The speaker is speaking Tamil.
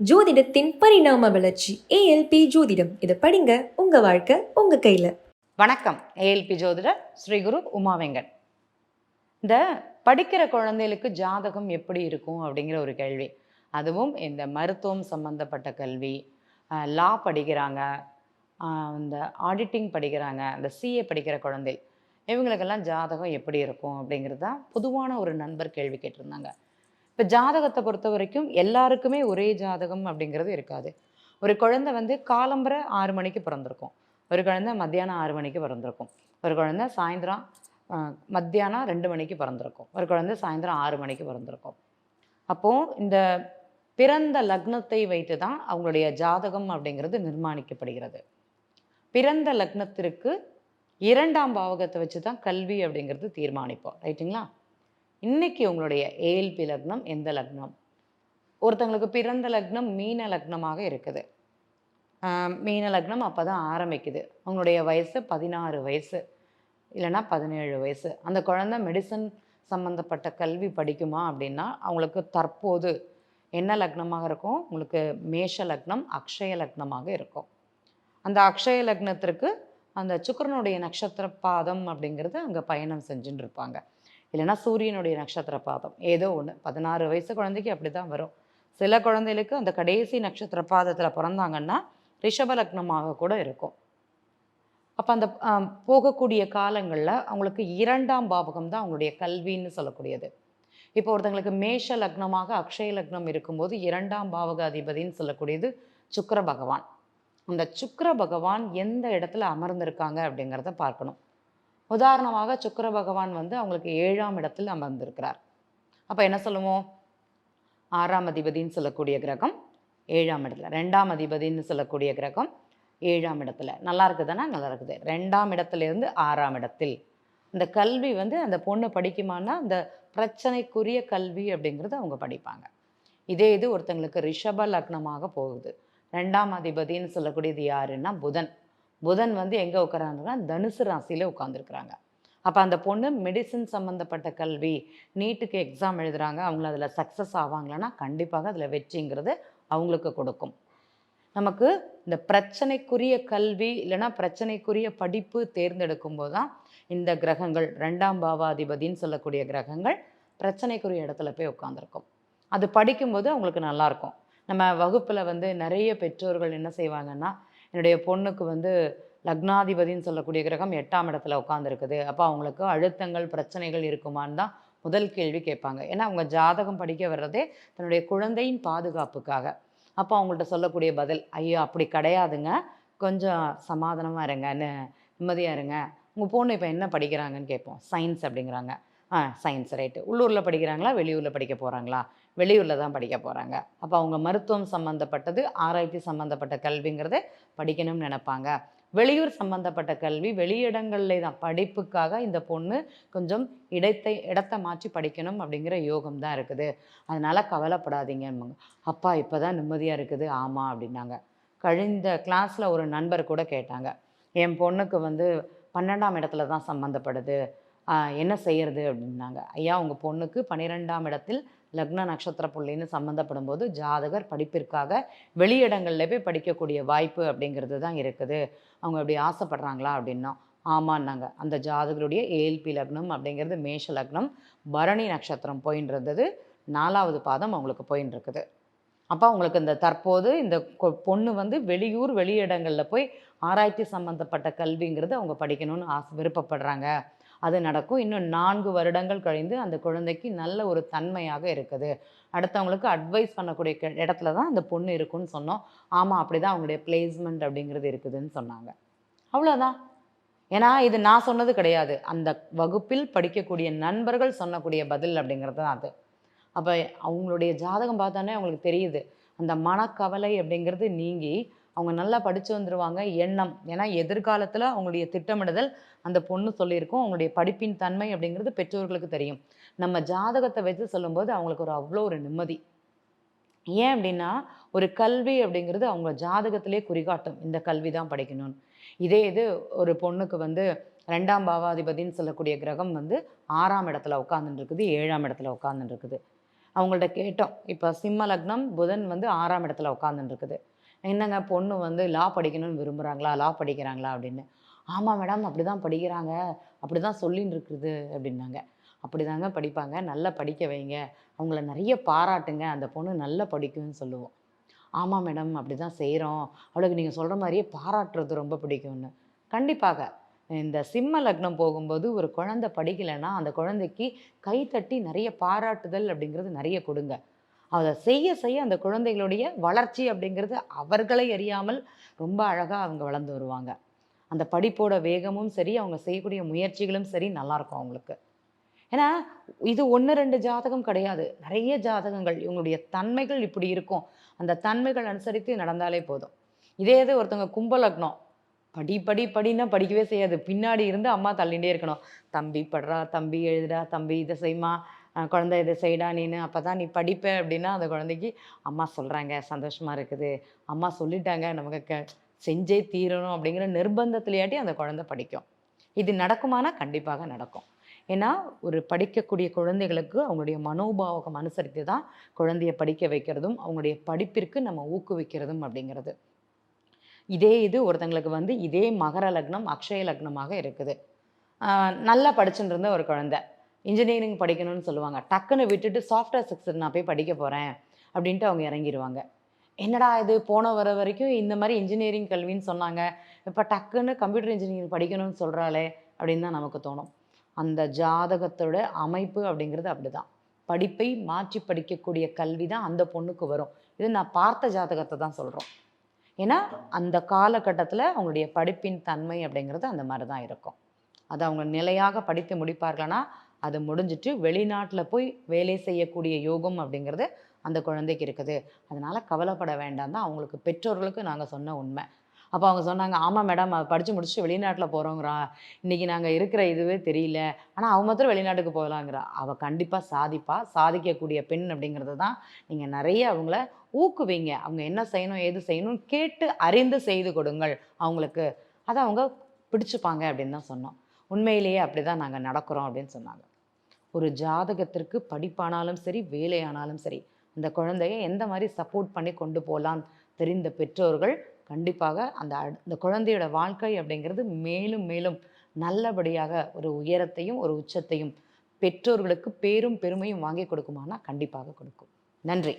ஜோதிடத்தின் பரிணாம வளர்ச்சி ஏஎல்பி ஜோதிடம். இதை படிங்க உங்க வாழ்க்கை உங்க கையில. வணக்கம் ஏஎல்பி ஜோதிடர் ஸ்ரீ குரு உமா வெங்கட். இந்த படிக்கிற குழந்தைகளுக்கு ஜாதகம் எப்படி இருக்கும் அப்படிங்கிற ஒரு கேள்வி. அதுவும் இந்த மருத்துவம் சம்மந்தப்பட்ட கல்வி லா படிக்கிறாங்க இந்த ஆடிட்டிங் படிக்கிறாங்க இந்த சிஏ படிக்கிற குழந்தை. இவங்களுக்கெல்லாம் ஜாதகம் எப்படி இருக்கும் அப்படிங்கிறது தான் பொதுவான ஒரு நண்பர் கேள்வி கேட்டிருந்தாங்க. இப்போ ஜாதகத்தை பொறுத்த வரைக்கும் எல்லாருக்குமே ஒரே ஜாதகம் அப்படிங்கிறது இருக்காது. ஒரு குழந்தை வந்து காலம்பரை ஆறு மணிக்கு பிறந்திருக்கும். ஒரு குழந்தை மத்தியானம் ஆறு மணிக்கு பிறந்திருக்கும். ஒரு குழந்தை சாயந்தரம் மத்தியானம் ரெண்டு மணிக்கு பிறந்திருக்கும். ஒரு குழந்தை சாயந்தரம் ஆறு மணிக்கு பிறந்திருக்கும். அப்போது இந்த பிறந்த லக்னத்தை வைத்து தான் அவங்களுடைய ஜாதகம் அப்படிங்கிறது நிர்மாணிக்கப்படுகிறது. பிறந்த லக்னத்திற்கு இரண்டாம் பாவகத்தை வச்சு தான் கல்வி அப்படிங்கிறது தீர்மானிப்போம். ரைட்டுங்களா? இன்னைக்கு உங்களுடைய ஏஎல்பி லக்னம் எந்த லக்னம்? ஒருத்தங்களுக்கு பிறந்த லக்னம் மீன லக்னமாக இருக்குது. மீன லக்னம் அப்போ தான் ஆரம்பிக்குது. அவங்களுடைய வயசு பதினாறு வயசு. இல்லைன்னா பதினேழு வயசு. அந்த குழந்தை மெடிசன் சம்மந்தப்பட்ட கல்வி படிக்குமா அப்படின்னா அவங்களுக்கு தற்போது என்ன லக்னமாக இருக்கும்? உங்களுக்கு மேஷ லக்னம் அக்ஷய லக்னமாக இருக்கும். அந்த அக்ஷய லக்னத்திற்கு அந்த சுக்கரனுடைய நட்சத்திர பாதம் அப்படிங்கிறது அங்கே பயணம் செஞ்சுட்டு இருப்பாங்க. இல்லைன்னா சூரியனுடைய நட்சத்திர பாதம். ஏதோ ஒன்று பதினாறு வயசு குழந்தைக்கு அப்படி தான் வரும். சில குழந்தைகளுக்கு அந்த கடைசி நட்சத்திர பாதத்தில் பிறந்தாங்கன்னா ரிஷப லக்னமாக கூட இருக்கும். அப்போ அந்த போகக்கூடிய காலங்களில் அவங்களுக்கு இரண்டாம் பாவகம் தான் அவங்களுடைய கல்வின்னு சொல்லக்கூடியது. இப்போ ஒருத்தங்களுக்கு மேஷ லக்னமாக அக்ஷய லக்னம் இருக்கும்போது இரண்டாம் பாவக அதிபதின்னு சொல்லக்கூடியது சுக்கர பகவான். அந்த சுக்கர பகவான் எந்த இடத்துல அமர்ந்திருக்காங்க அப்படிங்கிறத பார்க்கணும். உதாரணமாக சுக்கர பகவான் வந்து அவங்களுக்கு ஏழாம் இடத்தில் அமர்ந்திருக்கிறார் அப்போ என்ன சொல்லுவோம் ஆறாம் அதிபதின்னு சொல்லக்கூடிய கிரகம் ஏழாம் இடத்துல ரெண்டாம் அதிபதின்னு சொல்லக்கூடிய கிரகம் ஏழாம் இடத்துல. நல்லா இருக்குதுன்னா நல்லா இருக்குது. ரெண்டாம் இடத்துலேருந்து ஆறாம் இடத்தில். இந்த கல்வி வந்து அந்த பொண்ணு படிக்குமானா அந்த பிரச்சனைக்குரிய கல்வி அப்படிங்கிறத அவங்க படிப்பாங்க. இதே இது ஒருத்தங்களுக்கு ரிஷப லக்னமாக போகுது. ரெண்டாம் அதிபதின்னு சொல்லக்கூடியது யாருன்னா புதன். புதன் வந்து எங்கே உட்காராங்கன்னா தனுசு ராசியில் உட்காந்துருக்குறாங்க அப்போ அந்த பொண்ணு மெடிசின் சம்மந்தப்பட்ட கல்வி நீட்டுக்கு எக்ஸாம் எழுதுகிறாங்க அவங்கள அதில் சக்ஸஸ் ஆவாங்களன்னா கண்டிப்பாக அதில் வெற்றிங்கிறது அவங்களுக்கு கொடுக்கும். நமக்கு இந்த பிரச்சனைக்குரிய கல்வி இல்லைன்னா பிரச்சனைக்குரிய படிப்பு தேர்ந்தெடுக்கும் போது தான் இந்த கிரகங்கள் ரெண்டாம் பாவாதிபதின்னு சொல்லக்கூடிய கிரகங்கள் பிரச்சனைக்குரிய இடத்துல போய் உட்காந்துருக்கும் அது படிக்கும்போது அவங்களுக்கு நல்லாயிருக்கும் நம்ம வகுப்பில் வந்து நிறைய பெற்றோர்கள் என்ன செய்வாங்கன்னா என்னுடைய பொண்ணுக்கு வந்து லக்னாதிபதின்னு சொல்லக்கூடிய கிரகம் எட்டாம் இடத்துல உட்காந்துருக்குது அப்போ அவங்களுக்கு அழுத்தங்கள் பிரச்சனைகள் இருக்குமான்னு தான் முதல் கேள்வி கேட்பாங்க. ஏன்னா அவங்க ஜாதகம் படிக்க வர்றதே தன்னுடைய குழந்தையின் பாதுகாப்புக்காக. அப்போ அவங்கள்ட்ட சொல்லக்கூடிய பதில் ஐயோ அப்படி கிடையாதுங்க. கொஞ்சம் சமாதானமாக இருங்க. நிம்மதியாக இருங்க. உங்கள் பொண்ணு இப்போ என்ன படிக்கிறாங்கன்னு கேட்போம். சயின்ஸ் அப்படிங்கிறாங்க. ஆ சயின்ஸ் ரைட்டு. உள்ளூரில் படிக்கிறாங்களா? வெளியூரில் படிக்க போகிறாங்களா வெளியூரில் தான் படிக்க போகிறாங்க அப்போ அவங்க மருத்துவம் சம்மந்தப்பட்டது ஆராய்ச்சி சம்மந்தப்பட்ட கல்விங்கிறத படிக்கணும்னு நினைப்பாங்க. வெளியூர் சம்மந்தப்பட்ட கல்வி வெளியிடங்களில் தான் படிப்புக்காக இந்த பொண்ணு கொஞ்சம் இடத்தை இடத்தை மாற்றி படிக்கணும் அப்படிங்கிற யோகம் தான் இருக்குது. அதனால் கவலைப்படாதீங்க அப்பா இப்போ தான் நிம்மதியாக இருக்குது. ஆமாம் அப்படின்னாங்க. கழிந்த கிளாஸில் ஒரு நண்பர் கூட கேட்டாங்க. என் பொண்ணுக்கு வந்து பன்னெண்டாம் இடத்துல தான் சம்மந்தப்படுது என்ன செய்கிறது அப்படின்னாங்க. ஐயா உங்கள் பொண்ணுக்கு பன்னிரெண்டாம் இடத்தில் லக்ன நட்சத்திர புள்ளின்னு சம்மந்தப்படும் போது ஜாதகர் படிப்பிற்காக வெளியிடங்களில் போய் படிக்கக்கூடிய வாய்ப்பு அப்படிங்கிறது தான் இருக்குது. அவங்க அப்படி ஆசைப்படுறாங்களா அப்படின்னா ஆமான்னாங்க. அந்த ஜாதகருடைய ஏஎல்பி லக்னம் அப்படிங்கிறது மேஷ லக்னம் பரணி நட்சத்திரம் போயின்னு இருந்தது நாலாவது பாதம் அவங்களுக்கு போயின்னு இருக்குது அப்போ அவங்களுக்கு இந்த தற்போது இந்த கொ- பொண்ணு வந்து வெளியூர் வெளியிடங்களில் போய் ஆராய்ச்சி சம்மந்தப்பட்ட கல்விங்கிறது அவங்க படிக்கணும்னு ஆசை விருப்பப்படுறாங்க. அது நடக்கும். இன்னும் நான்கு வருடங்கள் கழிந்து அந்த குழந்தைக்கு நல்ல ஒரு தன்மையாக இருக்குது. அடுத்தவங்களுக்கு அட்வைஸ் பண்ணக்கூடிய கெ- இடத்துல தான் அந்த பொண்ணு இருக்குன்னு சொன்னோம். ஆமாம் அப்படி தான் அவங்களுடைய பிளேஸ்மெண்ட் அப்படிங்கிறது இருக்குதுன்னு சொன்னாங்க. அவ்வளோதான் ஏன்னா இது நான் சொன்னது கிடையாது. அந்த வகுப்பில் படிக்கக்கூடிய நண்பர்கள் சொன்னக்கூடிய பதில் அப்படிங்கிறது தான் அது. அப்போ அவங்களுடைய ஜாதகம் பார்த்தானே அவங்களுக்கு தெரியுது. அந்த மனக்கவலை அப்படிங்கிறது நீங்கி அவங்க நல்லா படித்து வந்துடுவாங்க எண்ணம். ஏன்னா எதிர்காலத்தில் அவங்களுடைய திட்டமிடுதல் அந்த பொண்ணு சொல்லியிருக்கோம். அவங்களுடைய படிப்பின் தன்மை அப்படிங்கிறது பெற்றோர்களுக்கு தெரியும். நம்ம ஜாதகத்தை வச்சு சொல்லும்போது அவங்களுக்கு ஒரு அவ்வளோ ஒரு நிம்மதி. ஏன் அப்படின்னா ஒரு கல்வி அப்படிங்கிறது அவங்க ஜாதகத்திலே குறிகாட்டும். இந்த கல்வி தான் படிக்கணும்னு. இதே இது ஒரு பொண்ணுக்கு வந்து ரெண்டாம் பாவாதிபதின்னு சொல்லக்கூடிய கிரகம் வந்து ஆறாம் இடத்துல உட்காந்துட்டு ஏழாம் இடத்துல உட்காந்துட்டு அவங்கள்ட்ட கேட்டோம். இப்போ சிம்ம லக்னம் புதன் வந்து ஆறாம் இடத்துல உட்காந்துட்டு என்னங்க பொண்ணு வந்து லா படிக்கணும்னு விரும்புகிறாங்களா லா படிக்கிறாங்களா? அப்படின்னு. ஆமாம் மேடம் அப்படி தான் படிக்கிறாங்க. அப்படி தான் சொல்லின்னு இருக்குது அப்படின்னாங்க. அப்படி தாங்க படிப்பாங்க. நல்லா படிக்க வைங்க. அவங்கள நிறைய பாராட்டுங்க. அந்த பொண்ணு நல்லா படிக்கும்னு சொல்லுவோம். ஆமாம் மேடம் அப்படி தான் செய்கிறோம் அவளுக்கு நீங்கள் சொல்கிற மாதிரியே பாராட்டுறது ரொம்ப பிடிக்கும்னு. கண்டிப்பாக இந்த சிம்ம லக்னம் போகும்போது ஒரு குழந்தை படிக்கலைன்னா அந்த குழந்தைக்கு கைத்தட்டி நிறைய பாராட்டுதல் அப்படிங்கிறது நிறைய கொடுங்க. அதை செய்ய செய்ய அந்த குழந்தைகளுடைய வளர்ச்சி அப்படிங்கிறது அவர்களை அறியாமல் ரொம்ப அழகாக அவங்க வளர்ந்து வருவாங்க. அந்த படிப்போட வேகமும் சரி அவங்க செய்யக்கூடிய முயற்சிகளும் சரி நல்லாயிருக்கும் அவங்களுக்கு. ஏன்னா இது ஒன்று ரெண்டு ஜாதகம் கிடையாது. நிறைய ஜாதகங்கள் இவங்களுடைய தன்மைகள் இப்படி இருக்கும். அந்த தன்மைகள் அனுசரித்து நடந்தாலே போதும். இதே இது ஒருத்தவங்க கும்ப லக்னம். படி படி படின்னா படிக்கவே செய்யாது. பின்னாடி இருந்து அம்மா தள்ளிகிட்டே இருக்கணும். தம்பி படுறா தம்பி எழுதுடா தம்பி இதை செய்மா குழந்தை இதை செய்டா நீனு அப்போ தான் நீ படிப்ப அப்படின்னா அந்த குழந்தைக்கு அம்மா சொல்கிறாங்க சந்தோஷமாக இருக்குது. அம்மா சொல்லிட்டாங்க நமக்கு க செஞ்சே தீரணும் அப்படிங்கிற நிர்பந்தத்திலேயாட்டி அந்த குழந்தை படிக்கும். இது நடக்குமானா கண்டிப்பாக நடக்கும். ஏன்னா ஒரு படிக்கக்கூடிய குழந்தைகளுக்கு அவங்களுடைய மனோபாவகம் அனுசரித்து தான் குழந்தைய படிக்க வைக்கிறதும் அவங்களுடைய படிப்பிற்கு நம்ம ஊக்குவிக்கிறதும் அப்படிங்கிறது. இதே இது ஒருத்தங்களுக்கு வந்து இதே மகர லக்னம் அக்ஷய லக்னமாக இருக்குது. நல்லா படிச்சுட்டு இருந்த ஒரு குழந்தை. இன்ஜினியரிங் படிக்கணும்னு சொல்லுவாங்க. டக்குன்னு விட்டுட்டு சாஃப்ட்வேர் செக்ஷன் நான் போய் படிக்க போகிறேன் அப்படின்ட்டு அவங்க இறங்கிடுவாங்க என்னடா இது? போன வர வரைக்கும் இந்த மாதிரி இன்ஜினியரிங் கல்வின்னு சொன்னாங்க. இப்போ டக்குன்னு கம்ப்யூட்டர் இன்ஜினியரிங் படிக்கணும்னு சொல்கிறாளே அப்படின்னு தான் நமக்கு தோணும். அந்த ஜாதகத்தோட அமைப்பு அப்படிங்கிறது அப்படிதான். படிப்பை மாற்றி படிக்கக்கூடிய கல்வி தான் அந்த பொண்ணுக்கு வரும். இது நான் பார்த்த ஜாதகத்தை தான் சொல்கிறோம் ஏன்னா அந்த காலகட்டத்தில் அவங்களுடைய படிப்பின் தன்மை அப்படிங்கிறது அந்த மாதிரி தான் இருக்கும். அது அவங்க நிலையாக படித்து முடிப்பார்கள்னா அது முடிஞ்சிட்டு வெளிநாட்டில் போய் வேலை செய்யக்கூடிய யோகம் அப்படிங்கிறது அந்த குழந்தைக்கு இருக்குது. அதனால் கவலைப்பட வேண்டாம் தான் அவங்களுக்கு பெற்றோர்களுக்கு நாங்கள் சொன்ன உண்மை. அப்போ அவங்க சொன்னாங்க ஆமாம் மேடம் அவ படித்து முடிச்சுட்டு வெளிநாட்டில் போகிறோங்கிறா இன்றைக்கி நாங்கள் இருக்கிற இதுவே தெரியல. ஆனால் அவன் மாத்திரம் வெளிநாட்டுக்கு போகலாங்கிறா. அவள் கண்டிப்பாக சாதிப்பா. சாதிக்கக்கூடிய பெண் அப்படிங்கிறது தான் நீங்கள் நிறைய அவங்கள ஊக்குவிங்க. அவங்க என்ன செய்யணும் ஏது செய்யணும் கேட்டு அறிந்து செய்து கொடுங்கள். அவங்களுக்கு அதை அவங்க பிடிச்சிப்பாங்க அப்படின்னு தான் சொன்னோம். உண்மையிலேயே அப்படி தான் நாங்கள் நடக்கிறோம் அப்படின்னு சொன்னாங்க. ஒரு ஜாதகத்திற்கு படிப்பானாலும் சரி வேலையானாலும் சரி அந்த குழந்தைய எந்த மாதிரி சப்போர்ட் பண்ணி கொண்டு போகலாம் தெரிந்த பெற்றோர்கள் கண்டிப்பாக அந்த அந்த குழந்தையோட வாழ்க்கை அப்படிங்கிறது மேலும் மேலும் நல்லபடியாக ஒரு உயரத்தையும் ஒரு உச்சத்தையும் பெற்றோர்களுக்கு பேரும் பெருமையும் வாங்கி கொடுக்குமானா கண்டிப்பாக கொடுக்கும். நன்றி.